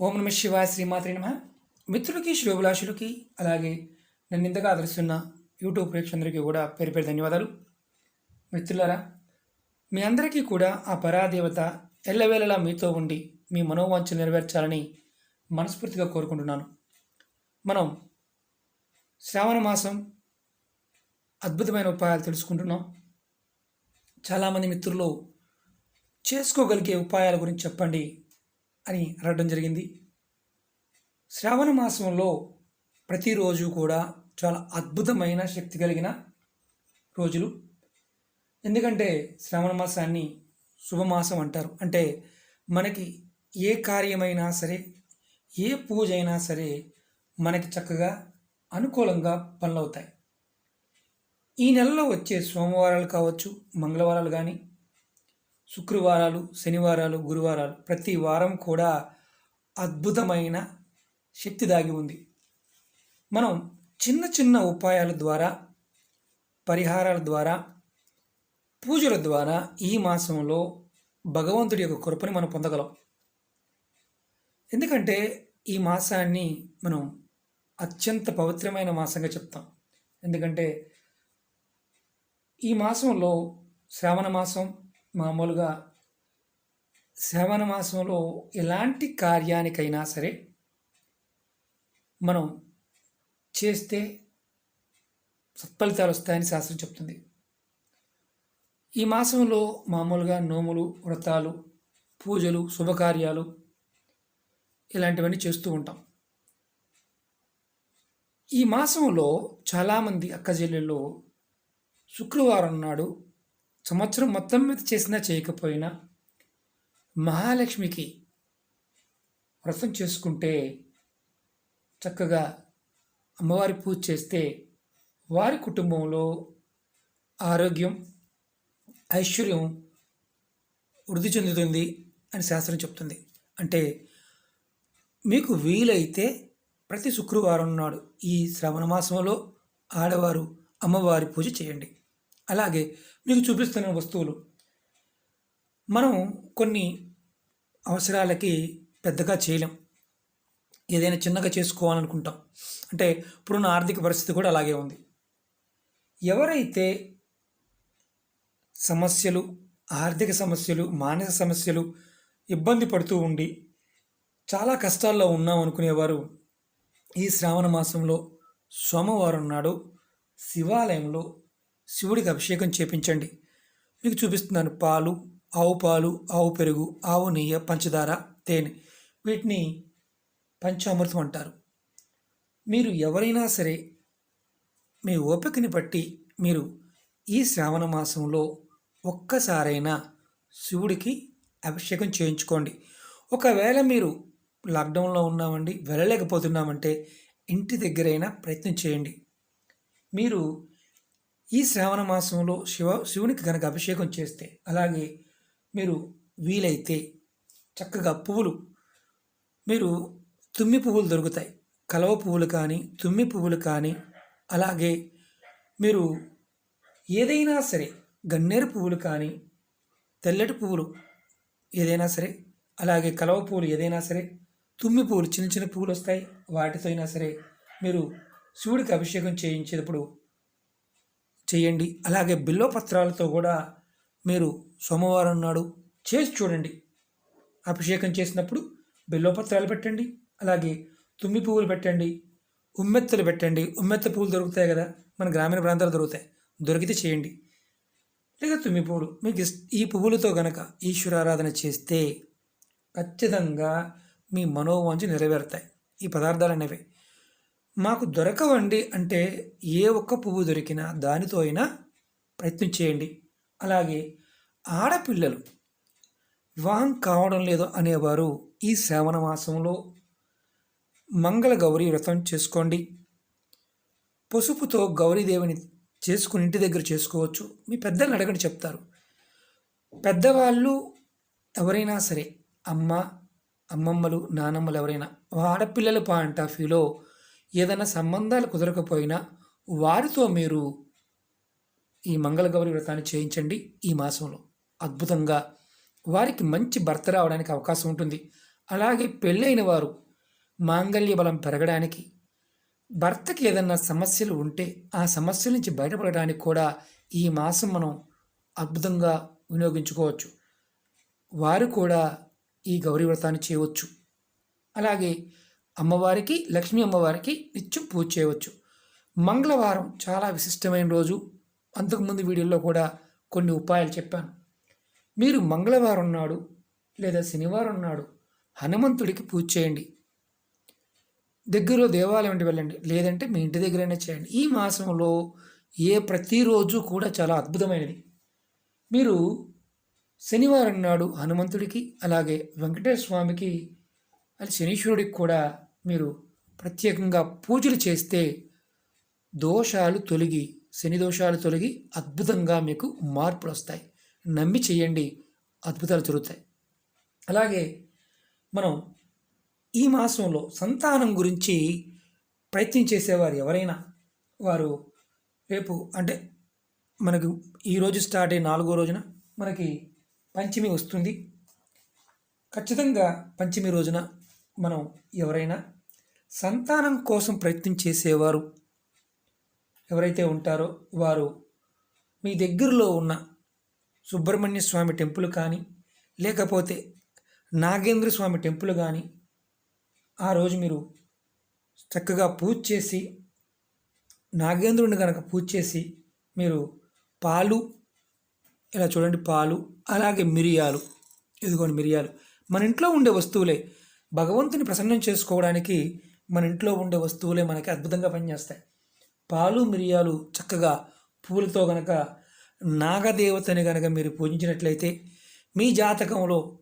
ఓం నమ శివాయ శ్రీమాత్రి నమ. మిత్రులకి శ్రేభిలాషులకి అలాగే నన్ను ఇంతగా ఆదరిస్తున్న యూట్యూబ్ ప్రేక్షకులందరికీ కూడా పేరు పేరు ధన్యవాదాలు. మిత్రులారా మీ అందరికీ కూడా ఆ పరాదేవత ఎల్లవేళలా మీతో ఉండి మీ మనోవాంఛ నెరవేర్చాలని మనస్ఫూర్తిగా కోరుకుంటున్నాను. మనం శ్రావణ మాసం అద్భుతమైన ఉపాయాలు తెలుసుకుంటున్నాం. చాలామంది మిత్రులు చేసుకోగలిగే ఉపాయాల గురించి చెప్పండి. అని అడగడం జరిగింది. శ్రావణ మాసంలో ప్రతిరోజు కూడా చాలా అద్భుతమైన శక్తి కలిగిన రోజులు. ఎందుకంటే శ్రావణ మాసాన్ని శుభమాసం అంటారు. అంటే మనకి ఏ కార్యమైనా సరే ఏ పూజ అయినా సరే మనకి చక్కగా అనుకూలంగా పనులవుతాయి. ఈ నెలలో వచ్చే సోమవారాలు కావచ్చు మంగళవారాలు కానీ శుక్రవారాలు శనివారాలు గురువారాలు ప్రతి వారం కూడా అద్భుతమైన శక్తి దాగి ఉంది. మనం చిన్న చిన్న ఉపాయాల ద్వారా పరిహారాల ద్వారా పూజల ద్వారా ఈ మాసంలో భగవంతుడి యొక్క కృపని మనం పొందగలం. ఎందుకంటే ఈ మాసాన్ని మనం అత్యంత పవిత్రమైన మాసంగా చెప్తాం. ఎందుకంటే ఈ మాసంలో శ్రావణ మాసం మామూలుగా శ్రావణ మాసంలో ఎలాంటి కార్యానికైనా సరే మనం చేస్తే సత్ఫలితాలు వస్తాయని శాస్త్రం చెప్తుంది. ఈ మాసంలో మామూలుగా నోములు వ్రతాలు పూజలు శుభకార్యాలు ఇలాంటివన్నీ చేస్తూ ఉంటాం. ఈ మాసంలో చాలామంది అక్కజెల్లెళ్ళు శుక్రవారం నాడు సంవత్సరం మొత్తం మీద చేసినా చేయకపోయినా మహాలక్ష్మికి వ్రతం చేసుకుంటే చక్కగా అమ్మవారి పూజ చేస్తే వారి కుటుంబంలో ఆరోగ్యం ఐశ్వర్యం వృద్ధి చెందుతుంది అని శాస్త్రం చెప్తుంది. అంటే మీకు వీలైతే ప్రతి శుక్రవారం నాడు ఈ శ్రవణ మాసంలో ఆడవారు అమ్మవారి పూజ చేయండి. అలాగే మీకు చూపిస్తున్న వస్తువులు. మనం కొన్ని అవసరాలకి పెద్దగా చేయలేం. ఏదైనా చిన్నగా చేసుకోవాలనుకుంటాం. అంటే ఇప్పుడున్న ఆర్థిక పరిస్థితి కూడా అలాగే ఉంది. ఎవరైతే సమస్యలు ఆర్థిక సమస్యలు మానసిక సమస్యలు ఇబ్బంది పడుతూ ఉండి చాలా కష్టాల్లో ఉన్నాం అనుకునేవారు ఈ శ్రావణ మాసంలో సోమవారం నాడు శివాలయంలో శివుడికి అభిషేకం చేపించండి. మీకు చూపిస్తున్నాను పాలు ఆవు పాలు ఆవు పెరుగు ఆవు నెయ్యి పంచదార తేనె. వీటిని పంచామృతం అంటారు. మీరు ఎవరైనా సరే మీ ఓపికని బట్టి మీరు ఈ శ్రావణ మాసంలో ఒక్కసారైనా శివుడికి అభిషేకం చేయించుకోండి. ఒకవేళ మీరు లాక్డౌన్లో ఉన్నామండి వెళ్ళలేకపోతున్నామంటే ఇంటి దగ్గరైనా ప్రయత్నం చేయండి. మీరు ఈ శ్రావణ మాసంలో శివ శివునికి కనుక అభిషేకం చేస్తే అలాగే మీరు వీలైతే చక్కగా పువ్వులు మీరు తుమ్మి పువ్వులు దొరుకుతాయి. కలవ పువ్వులు కానీ తుమ్మి పువ్వులు కానీ అలాగే మీరు ఏదైనా సరే గన్నేరు పువ్వులు కానీ తెల్లటి పువ్వులు ఏదైనా సరే అలాగే కలవ పువ్వులు ఏదైనా సరే తుమ్మి పువ్వులు చిన్న చిన్న పువ్వులు వస్తాయి. వాటితో అయినా సరే మీరు శివుడికి అభిషేకం చేయించేటప్పుడు చేయండి. అలాగే బిల్వపత్రాలతో కూడా మీరు సోమవారం నాడు చేసి చూడండి. అభిషేకం చేసినప్పుడు బిల్వపత్రాలు పెట్టండి. అలాగే తుమ్మి పువ్వులు పెట్టండి. ఉమ్మెత్తలు పెట్టండి. ఉమ్మెత్త పువ్వులు దొరుకుతాయి కదా. మన గ్రామీణ ప్రాంతాలు దొరుకుతాయి. దొరికితే చేయండి. లేదా తుమ్మి పువ్వులు. మీకు ఈ పువ్వులతో గనక ఈశ్వరారాధన చేస్తే ఖచ్చితంగా మీ మనోవాంఛ నెరవేరుతాయి. ఈ పదార్థాలు అనేవి మాకు దొరకవండి అంటే ఏ ఒక్క పువ్వు దొరికినా దానితో అయినా ప్రయత్నం చేయండి. అలాగే ఆడపిల్లలు వివాహం కావడం లేదు అనేవారు ఈ శ్రావణ మాసంలో మంగళ గౌరీ వ్రతం చేసుకోండి. పసుపుతో గౌరీదేవిని చేసుకుని ఇంటి దగ్గర చేసుకోవచ్చు. మీ పెద్దలను అడగండి చెప్తారు. పెద్దవాళ్ళు ఎవరైనా సరే అమ్మ అమ్మమ్మలు నానమ్మలు ఎవరైనా ఆడపిల్లల పాయింట్ ఆఫ్ వ్యూలో ఏదైనా సంబంధాలు కుదరకపోయినా వారితో మీరు ఈ మంగళగౌరి వ్రతాన్ని చేయించండి ఈ మాసంలో. అద్భుతంగా వారికి మంచి భర్త రావడానికి అవకాశం ఉంటుంది. అలాగే పెళ్ళైన వారు మాంగళ్య బలం పెరగడానికి భర్తకి ఏదన్నా సమస్యలు ఉంటే ఆ సమస్యల నుంచి బయటపడడానికి కూడా ఈ మాసం మనం అద్భుతంగా వినియోగించుకోవచ్చు. వారు కూడా ఈ గౌరీ వ్రతాన్ని చేయవచ్చు. అలాగే అమ్మవారికి లక్ష్మీ అమ్మవారికి నిత్యం పూజ చేయవచ్చు. మంగళవారం చాలా విశిష్టమైన రోజు. అంతకుముందు వీడియోలో కూడా కొన్ని ఉపాయాలు చెప్పాను. మీరు మంగళవారం నాడు లేదా శనివారం నాడు హనుమంతుడికి పూజ చేయండి. దగ్గరలో దేవాలయం వెళ్ళండి. లేదంటే మీ ఇంటి దగ్గరైనా చేయండి. ఈ మాసంలో ఏ ప్రతిరోజు కూడా చాలా అద్భుతమైనది. మీరు శనివారం నాడు హనుమంతుడికి అలాగే వెంకటేశ్వర స్వామికి అది శనీశ్వరుడికి కూడా మీరు ప్రత్యేకంగా పూజలు చేస్తే దోషాలు తొలగి శని దోషాలు తొలగి అద్భుతంగా మీకు మార్పులు వస్తాయి. నమ్మి చేయండి అద్భుతాలు జరుగుతాయి. అలాగే మనం ఈ మాసంలో సంతానం గురించి ప్రయత్నం చేసేవారు ఎవరైనా? వారు రేపు అంటే మనకు ఈరోజు స్టార్ట్ అయ్యి నాలుగో రోజున మనకి పంచమి వస్తుంది. ఖచ్చితంగా పంచమి రోజున మనం ఎవరైనా సంతానం కోసం ప్రయత్నం చేసేవారు ఎవరైతే ఉంటారో వారు మీ దగ్గరలో ఉన్న సుబ్రహ్మణ్య స్వామి టెంపుల్ కానీ లేకపోతే నాగేంద్ర స్వామి టెంపుల్ కానీ ఆ రోజు మీరు చక్కగా పూజ చేసి నాగేంద్రుడిని కనుక పూజ చేసి మీరు పాలు ఇలా చూడండి పాలు అలాగే మిరియాలు ఇదిగోండి మిరియాలు. మన ఇంట్లో ఉండే వస్తువులే భగవంతుని ప్రసన్నం చేసుకోవడానికి మన ఇంట్లో ఉండే వస్తువులే మనకి అద్భుతంగా పనిచేస్తాయి. పాలు మిరియాలు చక్కగా పూలతో గనక నాగదేవతని గనక మీరు పూజించినట్లయితే మీ జాతకంలో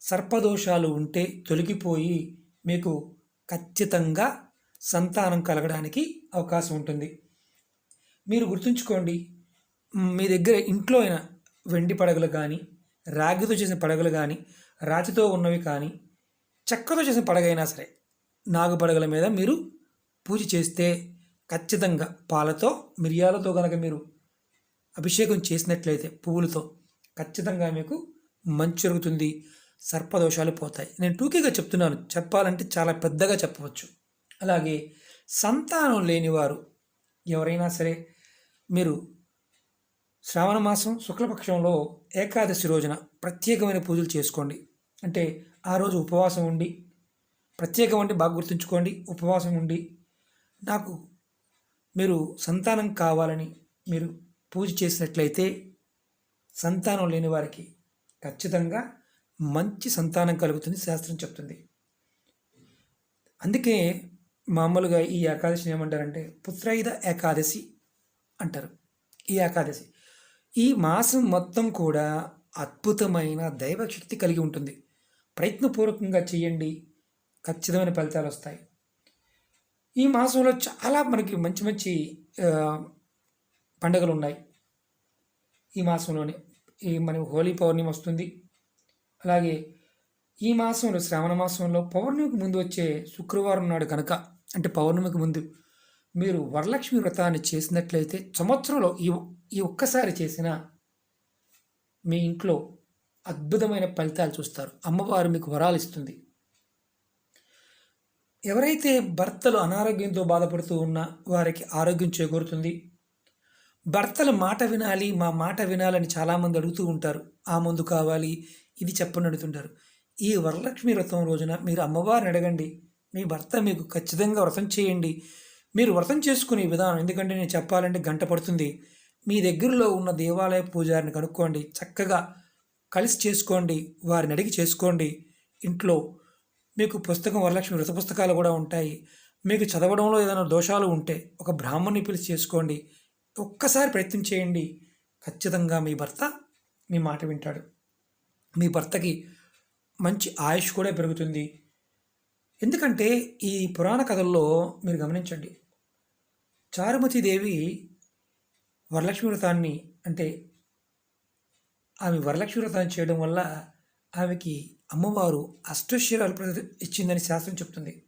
సర్పదోషాలు ఉంటే తొలగిపోయి మీకు ఖచ్చితంగా సంతానం కలగడానికి అవకాశం ఉంటుంది. మీరు గుర్తుంచుకోండి మీ దగ్గర ఇంట్లో అయిన వెండి పడగలు కానీ రాగితో చేసిన పడగలు కానీ రాతితో ఉన్నవి కానీ చెక్కతో చేసిన పడగైనా సరే నాగపడగల మీద మీరు పూజ చేస్తే ఖచ్చితంగా పాలతో మిరియాలతో కనుక మీరు అభిషేకం చేసినట్లయితే పువ్వులతో ఖచ్చితంగా మీకు మంచి జరుగుతుంది సర్పదోషాలు పోతాయి. నేను టూకీగా చెప్తున్నాను చెప్పాలంటే చాలా పెద్దగా చెప్పవచ్చు. అలాగే సంతానం లేనివారు ఎవరైనా సరే మీరు శ్రావణ మాసం శుక్లపక్షంలో ఏకాదశి రోజున ప్రత్యేకమైన పూజలు చేసుకోండి. అంటే ఆ రోజు ఉపవాసం ఉండి ప్రత్యేకం అంటే బాగా గుర్తుంచుకోండి ఉపవాసం ఉండి. నాకు మీరు సంతానం కావాలని మీరు పూజ చేసినట్లయితే సంతానం లేని వారికి ఖచ్చితంగా మంచి సంతానం కలుగుతుంది శాస్త్రం చెప్తుంది. అందుకే మామూలుగా ఈ ఏకాదశిని ఏమంటారంటే పుత్రైద ఏకాదశి అంటారు. ఈ ఏకాదశి. ఈ మాసం మొత్తం కూడా అద్భుతమైన దైవశక్తి కలిగి ఉంటుంది. ప్రయత్నపూర్వకంగా చేయండి. ఖచ్చితమైన ఫలితాలు వస్తాయి. ఈ మాసంలో చాలా మనకి మంచి మంచి పండుగలు ఉన్నాయి ఈ మాసంలోనే ఈ మన హోలీ పౌర్ణమి వస్తుంది. అలాగే ఈ మాసంలో శ్రావణ మాసంలో పౌర్ణమికి ముందు వచ్చే శుక్రవారం నాడు కనుక అంటే పౌర్ణమికి ముందు మీరు వరలక్ష్మి వ్రతాన్ని చేసినట్లయితే సంవత్సరంలో ఈ ఈ ఒక్కసారి చేసిన మీ ఇంట్లో అద్భుతమైన ఫలితాలు చూస్తారు. అమ్మవారు మీకు వరాలు ఇస్తుంది. ఎవరైతే భర్తలు అనారోగ్యంతో బాధపడుతూ ఉన్నా వారికి ఆరోగ్యం చేకూరుతుంది. భర్తల మాట వినాలి మా మాట వినాలని చాలామంది అడుగుతూ ఉంటారు. ఆ మందు కావాలి ఇది చెప్పని అడుగుతుంటారు. ఈ వరలక్ష్మి వ్రతం రోజున మీరు అమ్మవారిని అడగండి. మీ భర్త మీకు ఖచ్చితంగా వ్రతం చేయండి. మీరు వ్రతం చేసుకునే విధానం ఎందుకంటే నేను చెప్పాలంటే గంట పడుతుంది. మీ దగ్గరలో ఉన్న దేవాలయ పూజారిని కనుక్కోండి. చక్కగా కలిసి చేసుకోండి. వారిని అడిగి చేసుకోండి. ఇంట్లో మీకు పుస్తకం వరలక్ష్మి వృత పుస్తకాలు కూడా ఉంటాయి. మీకు చదవడంలో ఏదైనా దోషాలు ఉంటే ఒక బ్రాహ్మణ్ణి పిలిచి చేసుకోండి. ఒక్కసారి ప్రయత్నం చేయండి. ఖచ్చితంగా మీ భర్త మీ మాట వింటాడు. మీ భర్తకి మంచి ఆయుష్ కూడా పెరుగుతుంది. ఎందుకంటే ఈ పురాణ కథల్లో మీరు గమనించండి. చారుమతీదేవి వరలక్ష్మి వ్రతాన్ని అంటే ఆమె వరలక్ష్మి వ్రతాన్ని చేయడం వల్ల ఆమెకి అమ్మవారు అష్టశ్వరాలు ప్రద ఇచ్చిందని శాస్త్రం చెప్తుంది.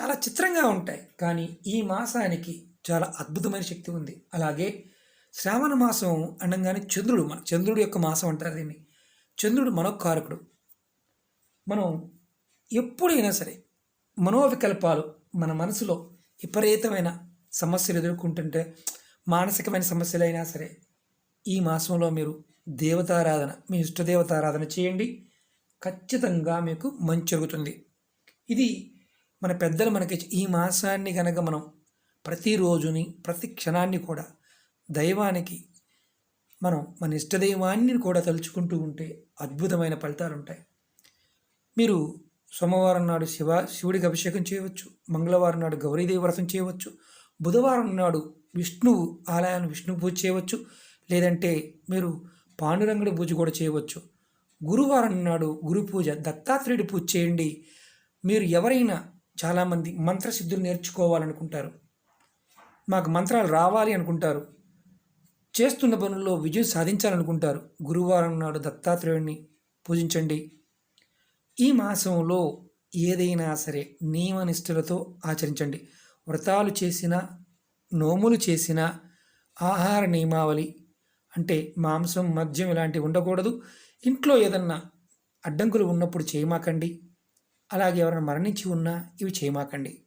చాలా చిత్రంగా ఉంటాయి కానీ ఈ మాసానికి చాలా అద్భుతమైన శక్తి ఉంది. అలాగే శ్రావణ మాసం అనగానే చంద్రుడు మన చంద్రుడి యొక్క మాసం అంటారు దీన్ని. చంద్రుడు మనోకారకుడు. మనం ఎప్పుడైనా సరే మనోవికల్పాలు మన మనసులో విపరీతమైన సమస్యలు ఎదుర్కొంటుంటే మానసికమైన సమస్యలైనా సరే ఈ మాసంలో మీరు దేవతారాధన మీ ఇష్టదేవతారాధన చేయండి. ఖచ్చితంగా మీకు మంచి జరుగుతుంది. ఇది మన పెద్దలు మనకి ఈ మాసాన్ని కనుక మనం ప్రతిరోజుని ప్రతి క్షణాన్ని కూడా దైవానికి మనం మన ఇష్టదైవాన్ని కూడా తలుచుకుంటూ ఉంటే అద్భుతమైన ఫలితాలు ఉంటాయి. మీరు సోమవారం నాడు శివ శివుడికి అభిషేకం చేయవచ్చు. మంగళవారం నాడు గౌరీదేవి వ్రతం చేయవచ్చు. బుధవారం నాడు విష్ణువు ఆలయాన్ని విష్ణు పూజ చేయవచ్చు. లేదంటే మీరు పాండురంగుడి పూజ కూడా చేయవచ్చు. గురువారం నాడు గురు పూజ దత్తాత్రేయుడి పూజ చేయండి. మీరు ఎవరైనా చాలామంది మంత్రసిద్ధులు నేర్చుకోవాలనుకుంటారు. మాకు మంత్రాలు రావాలి అనుకుంటారు. చేస్తున్న పనుల్లో విజయం సాధించాలనుకుంటారు. గురువారం నాడు దత్తాత్రేయుడిని పూజించండి. ఈ మాసంలో ఏదైనా సరే నియమనిష్టలతో ఆచరించండి. వ్రతాలు చేసిన నోములు చేసిన ఆహార నియమావళి అంటే మాంసం మద్యం ఇలాంటివి ఉండకూడదు. ఇంట్లో ఏదన్నా అడ్డంకులు ఉన్నప్పుడు చేయమాకండి. అలాగే ఎవరైనా మరణించి ఉన్నా ఇవి చేయమాకండి.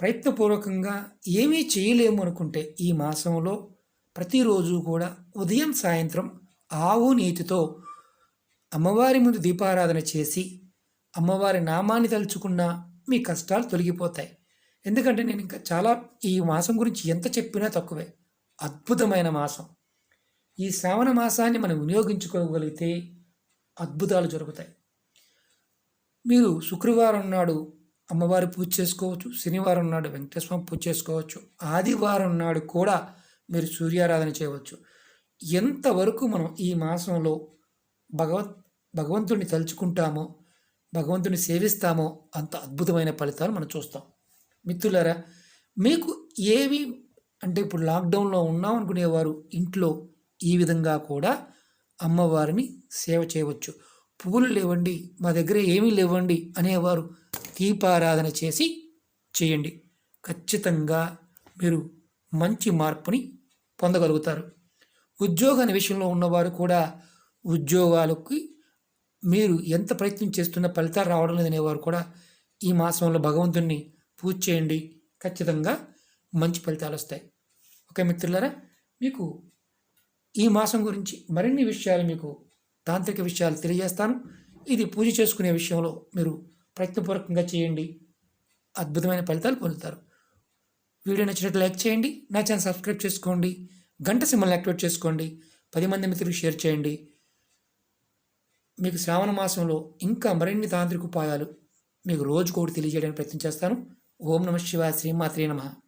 ప్రయత్నపూర్వకంగా ఏమీ చేయలేము అనుకుంటే ఈ మాసంలో ప్రతిరోజు కూడా ఉదయం సాయంత్రం ఆవు నీతితో అమ్మవారి ముందు దీపారాధన చేసి అమ్మవారి నామాన్ని తలుచుకున్నా మీ కష్టాలు తొలగిపోతాయి. ఎందుకంటే నేను ఇంకా చాలా ఈ మాసం గురించి ఎంత చెప్పినా తక్కువే. అద్భుతమైన మాసం. ఈ శ్రావణ మాసాన్ని మనం వినియోగించుకోగలిగితే అద్భుతాలు జరుగుతాయి. మీరు శుక్రవారం నాడు అమ్మవారి పూజ చేసుకోవచ్చు శనివారం నాడు వెంకటేశ్వర పూజ చేసుకోవచ్చు ఆదివారం నాడు కూడా మీరు సూర్యారాధన చేయవచ్చు. ఎంతవరకు మనం ఈ మాసంలో భగవత్ భగవంతుడిని తలుచుకుంటామో భగవంతుని సేవిస్తామో అంత అద్భుతమైన ఫలితాలు మనం చూస్తాం. మిత్రులారా మీకు ఏవి అంటే ఇప్పుడు లాక్డౌన్లో ఉన్నాం అనుకునేవారు ఇంట్లో ఈ విధంగా కూడా అమ్మవారిని సేవ చేయవచ్చు. పువ్వులు లేవండి మా దగ్గర ఏమీ లేవండి అనేవారు దీపారాధన చేసి చేయండి. ఖచ్చితంగా మీరు మంచి మార్పుని పొందగలుగుతారు. ఉద్యోగ విషయంలో ఉన్నవారు కూడా ఉద్యోగాలకి మీరు ఎంత ప్రయత్నం చేస్తున్న ఫలితాలు రావడం లేదనేవారు కూడా ఈ మాసంలో భగవంతుణ్ణి పూజ చేయండి. ఖచ్చితంగా మంచి ఫలితాలు వస్తాయి. ఓకే మిత్రులారా మీకు ఈ మాసం గురించి మరిన్ని విషయాలు మీకు తాంత్రిక విషయాలు తెలియజేస్తాను. ఇది పూజ చేసుకునే విషయంలో మీరు ప్రయత్నపూర్వకంగా చేయండి. అద్భుతమైన ఫలితాలు పొందుతారు. వీడియో నచ్చినట్టు లైక్ చేయండి. నా ఛానల్ సబ్స్క్రైబ్ చేసుకోండి. గంట సింబల్ని యాక్టివేట్ చేసుకోండి. పది మంది మిత్రులకు షేర్ చేయండి. మీకు శ్రావణ మాసంలో ఇంకా మరిన్ని తాంత్రిక ఉపాయాలు మీకు రోజుకోటి తెలియజేయడానికి ప్రయత్నం చేస్తాను. ఓం నమ శివాయ శ్రీమాత్రే నమః.